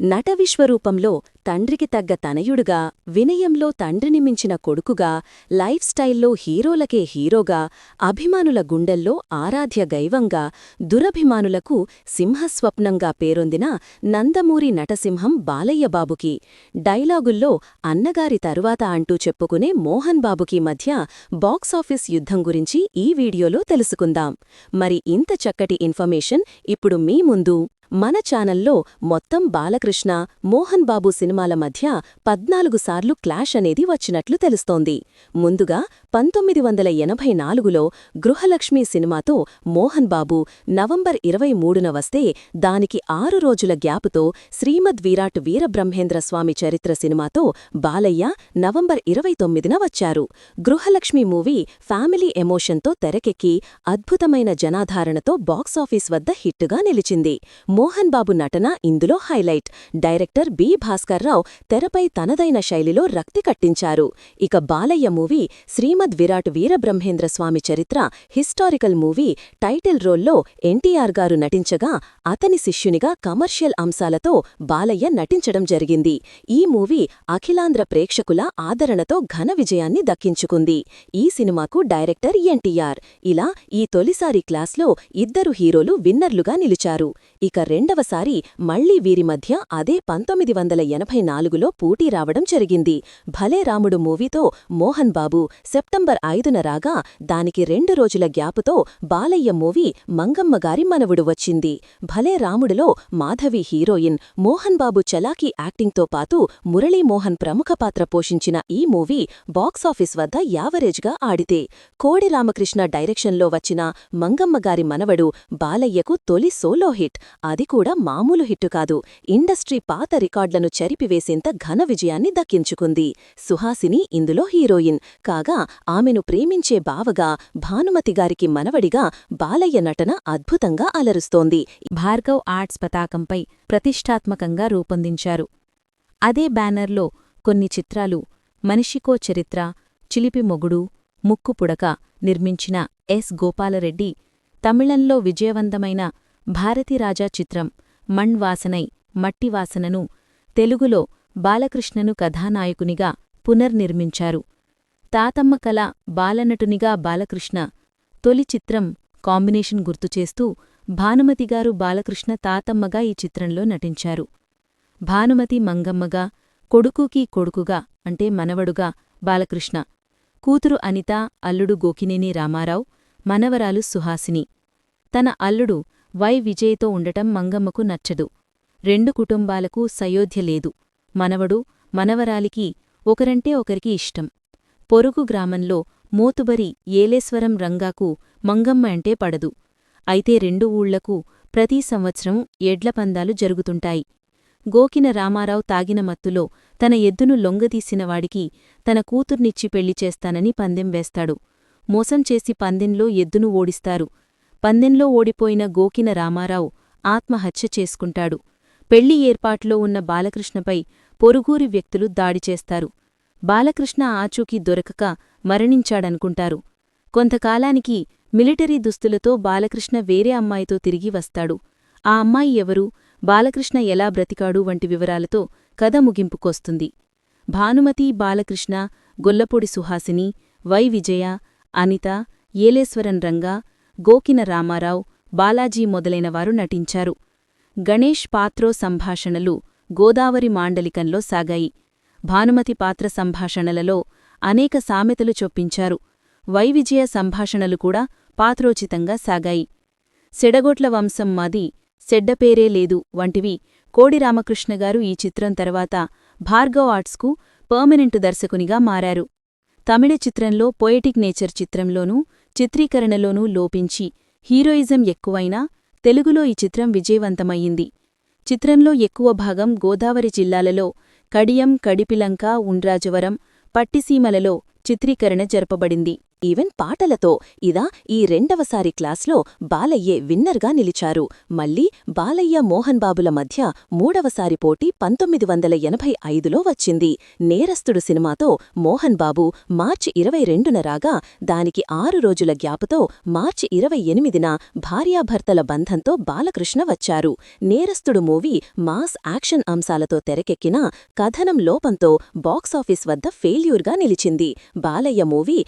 నట విశ్వరూపంలో తండ్రికి తగ్గ తనయుడుగా వినయంలో తండ్రిని మించిన కొడుకుగా లైఫ్ స్టైల్లో హీరోలకే హీరోగా అభిమానుల గుండెల్లో ఆరాధ్య గైవంగా దురభిమానులకు సింహస్వప్నంగా పేరొందిన నందమూరి నటసింహం బాలయ్యబాబుకి. డైలాగుల్లో అన్నగారి తరువాత అంటూ చెప్పుకునే మోహన్ బాబుకి మధ్య బాక్సాఫీస్ యుద్ధం గురించి ఈ వీడియోలో తెలుసుకుందాం. మరి ఇంత చక్కటి ఇన్ఫర్మేషన్ ఇప్పుడు మీ ముందు. మన ఛానల్లో మొత్తం బాలకృష్ణ మోహన్ బాబు సినిమాల మధ్య పద్నాలుగు సార్లు క్లాష్ అనేది వచ్చినట్లు తెలుస్తోంది. ముందుగా పంతొమ్మిది వందల ఎనభై నాలుగులో గృహలక్ష్మి సినిమాతో మోహన్ బాబు నవంబర్ ఇరవై మూడున వస్తే దానికి ఆరు రోజుల గ్యాపుతో శ్రీమద్ విరాట్ వీరబ్రహ్మేంద్ర స్వామి చరిత్ర సినిమాతో బాలయ్య నవంబర్ ఇరవై తొమ్మిదిన వచ్చారు. గృహలక్ష్మి మూవీ ఫ్యామిలీ ఎమోషన్తో తెరకెక్కి అద్భుతమైన జనాధారణతో బాక్సాఫీస్ వద్ద హిట్టుగా నిలిచింది. మోహన్ బాబు నటన ఇందులో హైలైట్. డైరెక్టర్ బి భాస్కర్రావు తెరపై తనదైన శైలిలో రక్తి కట్టించారు. ఇక Balayya movie Srimad Virat Veerabrahmendra Swami Charitra historical movie title రోల్లో ఎన్టీఆర్ గారు నటించగా అతని శిష్యునిగా కమర్షియల్ అంశాలతో బాలయ్య నటించడం జరిగింది. ఈ మూవీ అఖిలాంధ్ర ప్రేక్షకుల ఆదరణతో ఘన విజయాన్ని దక్కించుకుంది. ఈ సినిమాకు డైరెక్టర్ ఎన్టీఆర్. ఇలా ఈ తొలిసారి క్లాస్లో ఇద్దరు హీరోలు విన్నర్లుగా నిలిచారు. ఇక రెండవసారి మళ్ళీ వీరి మధ్య అదే పంతొమ్మిది వందల ఎనభై నాలుగులో పోటీ రావడం జరిగింది. భలే రాముడు మూవీతో మోహన్ బాబు సెప్టెంబర్ ఐదున రాగా దానికి రెండు రోజుల గ్యాపుతో బాలయ్య మూవీ మంగమ్మగారి మనవుడు వచ్చింది. భలే రాముడులో మాధవి హీరోయిన్ మోహన్ బాబు చలాకీ యాక్టింగ్తో పాటు మురళీమోహన్ ప్రముఖ పాత్ర పోషించిన ఈ మూవీ బాక్సాఫీస్ వద్ద యావరేజ్గా ఆడితే. కోడి రామకృష్ణ డైరెక్షన్లో వచ్చిన మంగమ్మగారి మనవడు బాలయ్యకు తొలి సోలో హిట్. అది కూడా మామూలు హిట్టు కాదు. ఇండస్ట్రీ పాత రికార్డులను చెరిపివేసేంత ఘన విజయాన్ని దక్కించుకుంది. సుహాసిని ఇందులో హీరోయిన్. కాగా ఆమెను ప్రేమించే బావగా భానుమతిగారికి మనవడిగా బాలయ్య నటన అద్భుతంగా అలరుస్తోంది. భార్గవ్ ఆర్ట్స్ పతాకంపై ప్రతిష్టాత్మకంగా రూపొందించారు. అదే బ్యానర్లో కొన్ని చిత్రాలు మనిషికో చరిత్ర చిలిపి మొగుడు ముక్కుపుడక నిర్మించిన ఎస్. గోపాలరెడ్డి తమిళంలో విజయవంతమైన భారతిరాజా చిత్రం మణ్ వాసనై మట్టివాసనను తెలుగులో బాలకృష్ణను కథానాయకునిగా పునర్నిర్మించారు. తాతమ్మ కళ బాలనటునిగా బాలకృష్ణ. తొలి చిత్రం కాంబినేషన్ గుర్తుచేస్తూ భానుమతిగారు బాలకృష్ణ తాతమ్మగా ఈ చిత్రంలో నటించారు. భానుమతి మంగమ్మగా కొడుకుకి కొడుకుగా అంటే మనవడుగా బాలకృష్ణ. కూతురు అనిత అల్లుడు గోకినేని రామారావు మనవరాలు సుహాసిని. తన అల్లుడు వై విజయ్తో ఉండటం మంగమ్మకు నచ్చదు. రెండు కుటుంబాలకు సయోధ్య లేదు. మనవడు మనవరాలికి ఒకరంటే ఒకరికి ఇష్టం. పొరుగు గ్రామంలో మోతుబరి ఏలేశ్వరం రంగాకు మంగమ్మ అంటే పడదు. అయితే రెండు ఊళ్ళకు ప్రతి సంవత్సరం ఎడ్లపందాలు జరుగుతుంటాయి. గోకిన రామారావు తాగిన మత్తులో తన ఎద్దును లొంగదీసినవాడికి తన కూతుర్నిచ్చి పెళ్ళి చేస్తానని పందెం వేస్తాడు. మోసం చేసి పందెంలో ఎద్దును ఓడిస్తారు. పందెంలో ఓడిపోయిన గోకిన రామారావు ఆత్మహత్య చేసుకుంటాడు. పెళ్ళి ఏర్పాట్లో ఉన్న బాలకృష్ణపై పొరుగూరి వ్యక్తులు దాడి చేస్తారు. బాలకృష్ణ ఆచూకీ దొరకక మరణించాడనుకుంటారు. కొంతకాలానికి మిలిటరీ దుస్తులతో బాలకృష్ణ వేరే అమ్మాయితో తిరిగి వస్తాడు. ఆ అమ్మాయి ఎవరు? బాలకృష్ణ ఎలా బ్రతికాడు? వంటి వివరాలతో కథ ముగింపుకొస్తుంది. భానుమతి బాలకృష్ణ గొల్లపొడి సుహాసిని వై విజయ అనిత ఏలేశ్వరన్ రంగా గోకిన రామారావు బాలాజీ మొదలైనవారు నటించారు. గణేష్ పాత్రో సంభాషణలు గోదావరి మాండలికంలో సాగాయి. భానుమతి పాత్ర సంభాషణలలో అనేక సామెతలు చొప్పించారు. వైవిజయ సంభాషణలు కూడా పాత్రోచితంగా సాగాయి. సెడగొట్ల వంశం మాది సెడ్డపేరే లేదు వంటివి కోడి రామకృష్ణగారు ఈ చిత్రం తర్వాత భార్గవ్ ఆర్ట్స్కు పర్మనెంట్ దర్శకునిగా మారారు. తమిళ చిత్రంలో పొయటిక్ నేచర్ చిత్రంలోనూ చిత్రీకరణలోనూ లోపించి హీరోయిజం ఎక్కువైనా తెలుగులో ఈ చిత్రం విజయవంతమయ్యింది. చిత్రంలో ఎక్కువ భాగం గోదావరి జిల్లాలలో కడియం కడిపిలంక ఉండ్రాజవరం పట్టిసీమలలో చిత్రీకరణ జరపబడింది. ఈవెన్ పాటలతో ఇదా ఈ రెండవసారి క్లాస్లో బాలయ్యే విన్నర్గా నిలిచారు. మళ్ళీ బాలయ్య మోహన్ బాబుల మధ్య మూడవసారి పోటీ పంతొమ్మిది వందల ఎనభై ఐదులో వచ్చింది. నేరస్తుడు సినిమాతో మోహన్ బాబు మార్చి ఇరవై రెండున రాగా దానికి ఆరు రోజుల గ్యాపుతో మార్చి ఇరవై ఎనిమిదిన భార్యాభర్తల బంధంతో బాలకృష్ణ వచ్చారు. నేరస్తుడు మూవీ మాస్ యాక్షన్ అంశాలతో తెరకెక్కినా కథనం లోపంతో బాక్సాఫీస్ వద్ద ఫెయిల్యూర్గా నిలిచింది. బాలయ్య మూవీ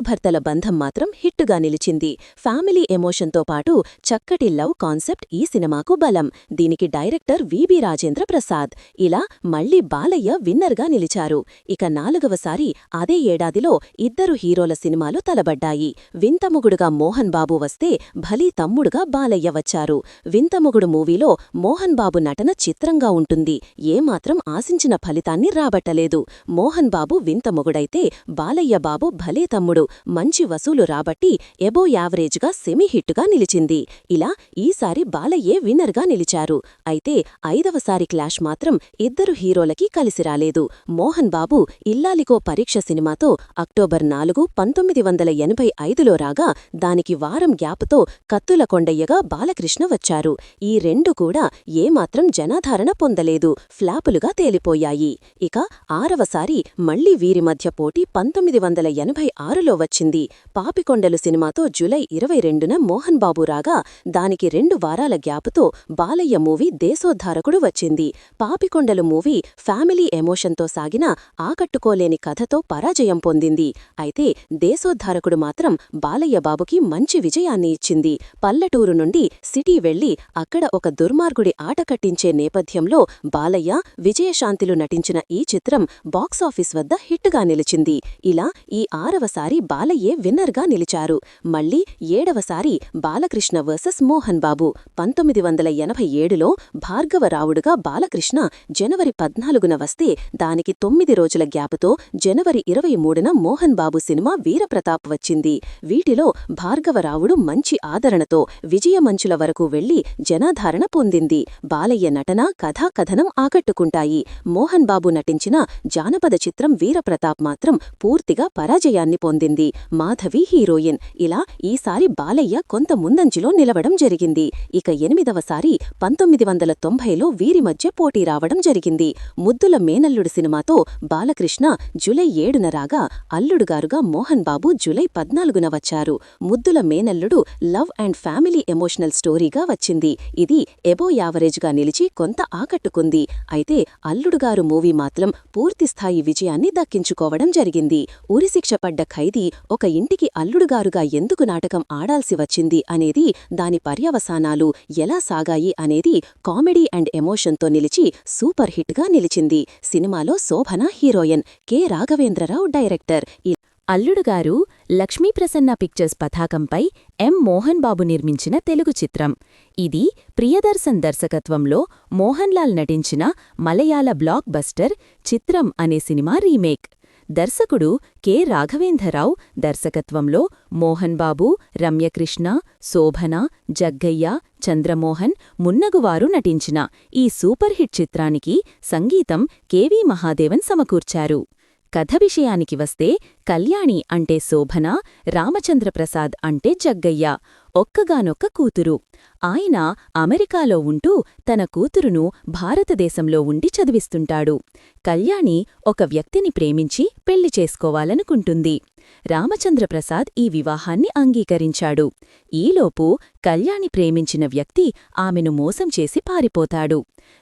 భార్యాభర్తల బంధం మాత్రం హిట్టుగా నిలిచింది. ఫ్యామిలీ ఎమోషన్తో పాటు చక్కటి లవ్ కాన్సెప్ట్ ఈ సినిమాకు బలం. దీనికి డైరెక్టర్ విబి రాజేంద్ర ప్రసాద్ ఇలా మళ్ళీ బాలయ్య విన్నర్గా నిలిచారు. ఇక నాలుగవసారి అదే ఏడాదిలో ఇద్దరు హీరోల సినిమాలు తలబడ్డాయి. వింతముగుడుగా మోహన్ బాబు వస్తే భలీ తమ్ముడుగా బాలయ్య వచ్చారు. వింతముగుడు మూవీలో మోహన్ బాబు నటన చిత్రంగా ఉంటుంది. ఏమాత్రం ఆశించిన ఫలితాన్ని రాబట్టలేదు. మోహన్ బాబు వింతముగుడైతే బాలయ్య బాబు భలే తమ్ముడు. మంచి వసూలు రాబట్టి ఎబో యావరేజ్గా సెమీ హిట్టుగా నిలిచింది. ఇలా ఈసారి బాలయ్యే విన్నర్గా నిలిచారు. అయితే ఐదవసారి క్లాష్ మాత్రం ఇద్దరు హీరోలకి కలిసి రాలేదు. మోహన్ బాబు ఇల్లాలికో పరీక్ష సినిమాతో అక్టోబర్ నాలుగు పంతొమ్మిది వందల ఎనభై ఐదులో రాగా దానికి వారం గ్యాప్తో కత్తుల కొండయ్యగా బాలకృష్ణ వచ్చారు. ఈ రెండు కూడా ఏమాత్రం జనాధారణ పొందలేదు. ఫ్లాపులుగా తేలిపోయాయి. ఇక ఆరవసారి మళ్ళీ వీరి మధ్య పోటీ పంతొమ్మిది వందల ఎనభై ఆరులో వచ్చింది. పాపికొండలు సినిమాతో జులై ఇరవై రెండున మోహన్ బాబు రాగా దానికి రెండు వారాల గ్యాప్తో బాలయ్య మూవీ దేశోద్ధారకుడు వచ్చింది. పాపికొండలు మూవీ ఫ్యామిలీ ఎమోషన్తో సాగిన ఆకట్టుకోలేని కథతో పరాజయం పొందింది. అయితే దేశోద్ధారకుడు మాత్రం బాలయ్య బాబుకి మంచి విజయాన్ని ఇచ్చింది. పల్లెటూరు నుండి సిటీ వెళ్ళి అక్కడ ఒక దుర్మార్గుడి ఆట కట్టించే నేపథ్యంలో బాలయ్య విజయశాంతిలు నటించిన ఈ చిత్రం బాక్సాఫీస్ వద్ద హిట్గా నిలిచింది. ఇలా ఈ ఆరవసారి బాలయ్యే విన్నర్గా నిలిచారు. మళ్ళీ ఏడవసారి బాలకృష్ణ వర్సెస్ మోహన్ బాబు పంతొమ్మిది వందల ఎనభై ఏడులో భార్గవరావుడుగా బాలకృష్ణ జనవరి పద్నాలుగున వస్తే దానికి తొమ్మిది రోజుల గ్యాపుతో జనవరి ఇరవై మూడున మోహన్ బాబు సినిమా వీరప్రతాప్ వచ్చింది. వీటిలో భార్గవరావుడు మంచి ఆదరణతో విజయమంచుల వరకు వెళ్ళి జనాధారణ పొందింది. బాలయ్య నటన కథాకథనం ఆకట్టుకుంటాయి. మోహన్ బాబు నటించిన జానపద చిత్రం వీరప్రతాప్ మాత్రం పూర్తిగా పరాజయాన్ని పొందింది. మాధవి హీరోయిన్. ఇలా ఈసారి బాలయ్య కొంత ముందంజలో నిలవడం జరిగింది. ఇక ఎనిమిదవసారి పంతొమ్మిది వందల తొంభైలో వీరి మధ్య పోటీ రావడం జరిగింది. ముద్దుల మేనల్లుడు సినిమాతో బాలకృష్ణ జులై ఏడున రాగా అల్లుడుగారుగా మోహన్ బాబు జులై పద్నాలుగున వచ్చారు. ముద్దుల మేనల్లుడు లవ్ అండ్ ఫ్యామిలీ ఎమోషనల్ స్టోరీగా వచ్చింది. ఇది ఎబో యావరేజ్గా నిలిచి కొంత ఆకట్టుకుంది. అయితే అల్లుడుగారు మూవీ మాత్రం పూర్తిస్థాయి విజయాన్ని దక్కించుకోవడం జరిగింది. ఉరిశిక్ష పడ్డ ఖైదీ ఒక ఇంటికి అల్లుడుగారుగా ఎందుకు నాటకం ఆడాల్సి వచ్చింది అనేది దాని పర్యవసానాలు ఎలా సాగాయి అనేది కామెడీ అండ్ ఎమోషన్తో నిలిచి సూపర్ హిట్గా నిలిచింది. సినిమాలో Shobhana heroine K. Raghavendrarao director. Alludugaru Lakshmiprasanna Pictures పతాకంపై ఎం. మోహన్ బాబు నిర్మించిన తెలుగు చిత్రం. ఇది ప్రియదర్శన్ దర్శకత్వంలో మోహన్లాల్ నటించిన మలయాళ బ్లాక్ బస్టర్ చిత్రం అనే సినిమా రీమేక్. దర్శకుడు కె. రాఘవేంద్రరావు దర్శకత్వంలో మోహన్ బాబు రమ్యకృష్ణ శోభన జగ్గయ్య చంద్రమోహన్ మున్నగువారు నటించిన ఈ సూపర్ హిట్ చిత్రానికి సంగీతం కెవి మహాదేవన్ సమకూర్చారు. కథ విషయానికి వస్తే కళ్యాణి అంటే శోభన రామచంద్రప్రసాద్ అంటే జగ్గయ్య ఒక్కగానొక్క కూతురు. ఆయన అమెరికాలో ఉంటూ తన కూతురును భారతదేశంలో ఉండి చదివిస్తుంటాడు. కళ్యాణి ఒక వ్యక్తిని ప్రేమించి పెళ్ళి చేసుకోవాలనుకుంటుంది. రామచంద్రప్రసాద్ ఈ వివాహాన్ని అంగీకరించాడు. ఈలోపు కళ్యాణి ప్రేమించిన వ్యక్తి ఆమెను మోసం చేసి పారిపోతాడు.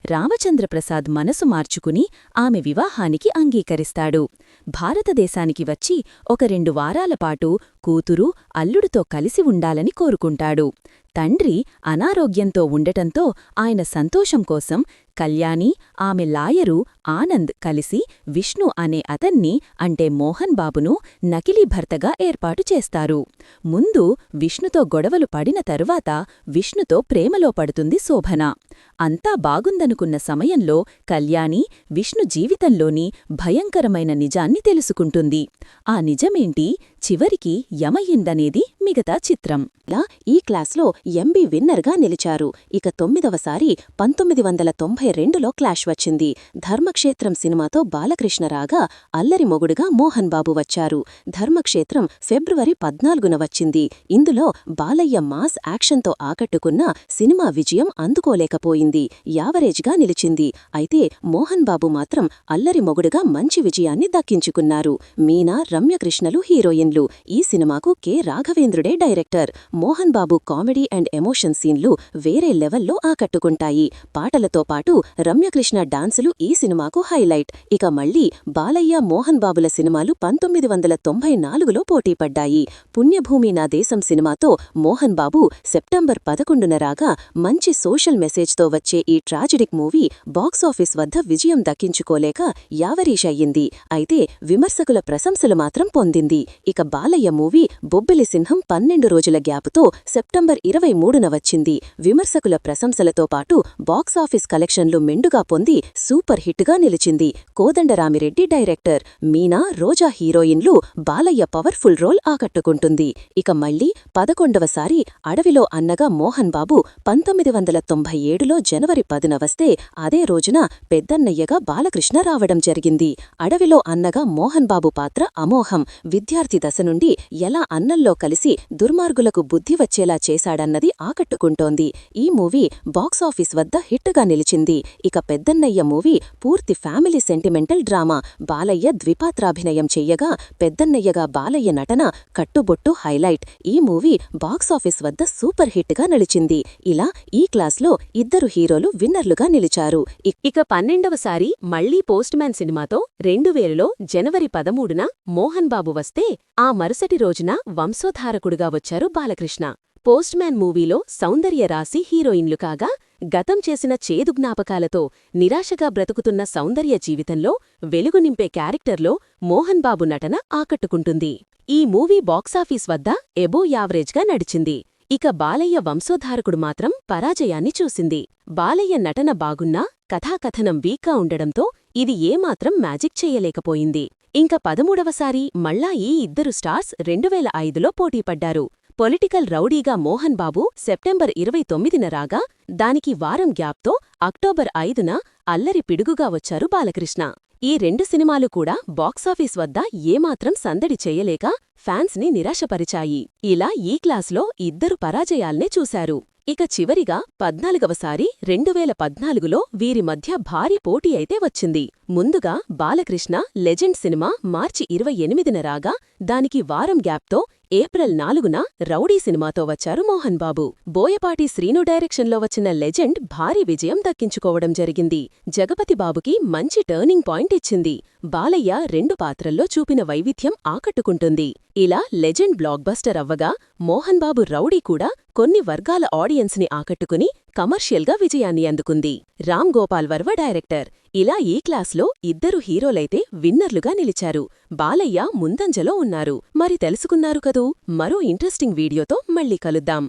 రామచంద్రప్రసాద్ మనసు మార్చుకుని ఆమె వివాహానికి అంగీకరిస్తాడు. భారతదేశానికి వచ్చి ఒక రెండు వారాలపాటు కూతురు అల్లుడితో కలిసి ఉండాలని కోరుకుంటాడు. తండ్రి అనారోగ్యంతో ఉండటంతో ఆయన సంతోషం కోసం కళ్యాణి ఆమె లాయరు ఆనంద్ కలిసి విష్ణు అనే అతన్ని అంటే మోహన్ బాబును నకిలీ భర్తగా ఏర్పాటు చేస్తారు. ముందు విష్ణుతో గొడవలు పడిన తరువాత విష్ణుతో ప్రేమలో పడుతుంది శోభన. అంతా బాగుందనుకున్న సమయంలో కళ్యాణి విష్ణు జీవితంలోని భయంకరమైన నిజాన్ని తెలుసుకుంటుంది. ఆ నిజమేంటి? చివరికి యమయిందనేది మిగతా చిత్రం. ఇలా ఈ క్లాస్లో ఎంబీ విన్నర్గా నిలిచారు. ఇక తొమ్మిదవసారి పంతొమ్మిది వందల తొంభై రెండులో క్లాష్ వచ్చింది. ధర్మక్షేత్రం సినిమాతో బాలకృష్ణ రాగా అల్లరి మొగుడుగా మోహన్ బాబు వచ్చారు. ధర్మక్షేత్రం ఫిబ్రవరి పద్నాలుగున వచ్చింది. ఇందులో బాలయ్య మాస్ యాక్షన్తో ఆకట్టుకున్న సినిమా విజయం అందుకోలేకపోయింది. యావరేజ్గా నిలిచింది. అయితే మోహన్ బాబు మాత్రం అల్లరి మొగుడుగా మంచి విజయాన్ని దక్కించుకున్నారు. మీనా రమ్యకృష్ణలు హీరోయిన్లు. ఈ సినిమాకు K. రాఘవేంద్రుడే director. Mohan Babu comedy and emotion సీన్లు వేరే లెవెల్లో ఆకట్టుకుంటాయి. పాటలతో పాటు రమ్యకృష్ణ డాన్సులు ఈ సినిమాకు హైలైట్. ఇక మళ్ళీ బాలయ్య మోహన్ బాబుల సినిమాలు పంతొమ్మిది వందల తొంభై నాలుగులో పోటీపడ్డాయి పుణ్యభూమి నా దేశం సినిమాతో మోహన్ బాబు సెప్టెంబర్ పదకొండున రాగా మంచి సోషల్ మెసేజ్తో వచ్చే ఈ ట్రాజిడిక్ మూవీ బాక్సాఫీస్ వద్ద విజయం దక్కించుకోలేక యావరీషయ్యింది అయితే విమర్శకుల ప్రశంసలు మాత్రం పొందింది. ఇక బాలయ్య మూవీ బొబ్బిలి సింహం పన్నెండు రోజుల గ్యాపుతో సెప్టెంబర్ ఇరవై మూడున వచ్చింది. విమర్శకుల ప్రశంసలతో పాటు బాక్సాఫీస్ కలెక్షన్లు మెండుగా పొంది సూపర్ హిట్గా నిలిచింది కోదండరామిరెడ్డి డైరెక్టర్. మీనా రోజా హీరోయిన్లు బాలయ్య పవర్ఫుల్ రోల్ ఆకట్టుకుంటుంది. ఇక మళ్ళీ పదకొండవసారి అడవిలో అన్నగా మోహన్ బాబు పంతొమ్మిది వందల తొంభై ఏడులో జనవరి పదిన వస్తే అదే రోజున పెద్దన్నయ్యగా బాలకృష్ణ రావడం జరిగింది. అడవిలో అన్నగా మోహన్ బాబు పాత్ర అమోహం విద్యార్థి దశ నుండి ఎలా అన్నంలో కలిసి దుర్మార్గులకు బుద్ధి వచ్చేలా చేశాడన్నది ఆకట్టుకుంటోంది. ఈ మూవీ బాక్సాఫీస్ వద్ద హిట్గా నిలిచింది. ఇక పెద్దన్నయ్య మూవీ పూర్తి ఫ్యామిలీ సెంటిమెంటల్ డ్రామా. బాలయ్య ద్విపాత్రాభినయం చెయ్యగా పెద్దన్నయ్యగా బాలయ్య నటన కట్టుబొట్టు హైలైట్. ఈ మూవీ బాక్సాఫీస్ వద్ద సూపర్ హిట్గా నిలిచింది ఇలా ఈ క్లాస్లో ఇద్దరు హీరోలు విన్నర్లుగా నిలిచారు. ఇక పన్నెండవసారి మళ్ళీ పోస్ట్మ్యాన్ సినిమాతో రెండు వేలలో జనవరి పదమూడున మోహన్ బాబు వస్తే ఆ మరుసటి రోజున వంశోధారకుడుగా వచ్చారు బాలకృష్ణ. పోస్ట్మ్యాన్ మూవీలో సౌందర్య రాశి హీరోయిన్లు కాగా గతం చేసిన చేదు జ్ఞాపకాలతో నిరాశగా బ్రతుకుతున్న సౌందర్య జీవితంలో వెలుగు నింపే క్యారెక్టర్లో మోహన్ బాబు నటన ఆకట్టుకుంటుంది. ఈ మూవీ బాక్సాఫీస్ వద్ద ఎబో యావరేజ్గా నడిచింది. ఇక బాలయ్య వంశోధారకుడు మాత్రం పరాజయాన్ని చూసింది. బాలయ్య నటన బాగున్నా కథాకథనం వీక్గా ఉండడంతో ఇది ఏమాత్రం మ్యాజిక్ చేయలేకపోయింది. ఇంక పదమూడవసారి మళ్ళా ఈ ఇద్దరు స్టార్స్ రెండువేల ఐదులో పోటీపడ్డారు. పొలిటికల్ రౌడీగా మోహన్ బాబు సెప్టెంబర్ ఇరవై తొమ్మిదిన రాగా దానికి వారం గ్యాప్తో అక్టోబర్ ఐదున అల్లరి పిడుగుగా వచ్చారు బాలకృష్ణ. ఈ రెండు సినిమాలు కూడా బాక్సాఫీస్ వద్ద ఏమాత్రం సందడి చేయలేక ఫ్యాన్స్ని నిరాశపరిచాయి. ఇలా ఈ క్లాస్లో ఇద్దరు పరాజయాల్నే చూశారు. ఇక చివరిగా పద్నాలుగవసారి రెండువేల పద్నాలుగులో వీరి మధ్య భారీ పోటీ అయితే వచ్చింది. ముందుగా బాలకృష్ణ లెజెండ్ సినిమా మార్చి ఇరవై ఎనిమిదిన రాగా దానికి వారం గ్యాప్తో ఏప్రిల్ నాలుగున రౌడీ సినిమాతో వచ్చారు మోహన్ బాబు. బోయపాటి శ్రీను డైరెక్షన్లో వచ్చిన లెజెండ్ భారీ విజయం దక్కించుకోవడం జరిగింది. జగపతి బాబుకి మంచి టర్నింగ్ పాయింట్ ఇచ్చింది. బాలయ్య రెండు పాత్రల్లో చూపిన వైవిధ్యం ఆకట్టుకుంటుంది. ఇలా లెజెండ్ బ్లాక్ బస్టర్ అవ్వగా మోహన్ బాబు రౌడీ కూడా కొన్ని వర్గాల ఆడియన్స్ని ఆకట్టుకుని కమర్షియల్గా విజయాన్ని అందుకుంది. రామ్ గోపాల్ వర్మ డైరెక్టర్. ఇలా ఈ క్లాస్లో ఇద్దరు హీరోలైతే విన్నర్లుగా నిలిచారు. బాలయ్య ముందంజలో ఉన్నారు. మరి తెలుసుకున్నారు కదూ? మరో ఇంట్రెస్టింగ్ వీడియోతో మళ్ళీ కలుద్దాం.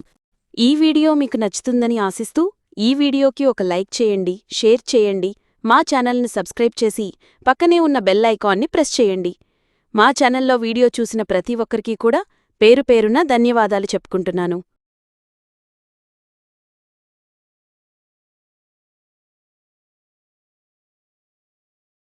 ఈ వీడియో మీకు నచ్చుతుందని ఆశిస్తూ ఈ వీడియోకి ఒక లైక్ చేయండి షేర్ చేయండి మా ఛానల్ని సబ్స్క్రైబ్ చేసి పక్కనే ఉన్న బెల్ ఐకాన్ని ప్రెస్ చేయండి. మా ఛానల్లో వీడియో చూసిన ప్రతి ఒక్కరికీ కూడా పేరు పేరున ధన్యవాదాలు చెప్పుకుంటున్నాను.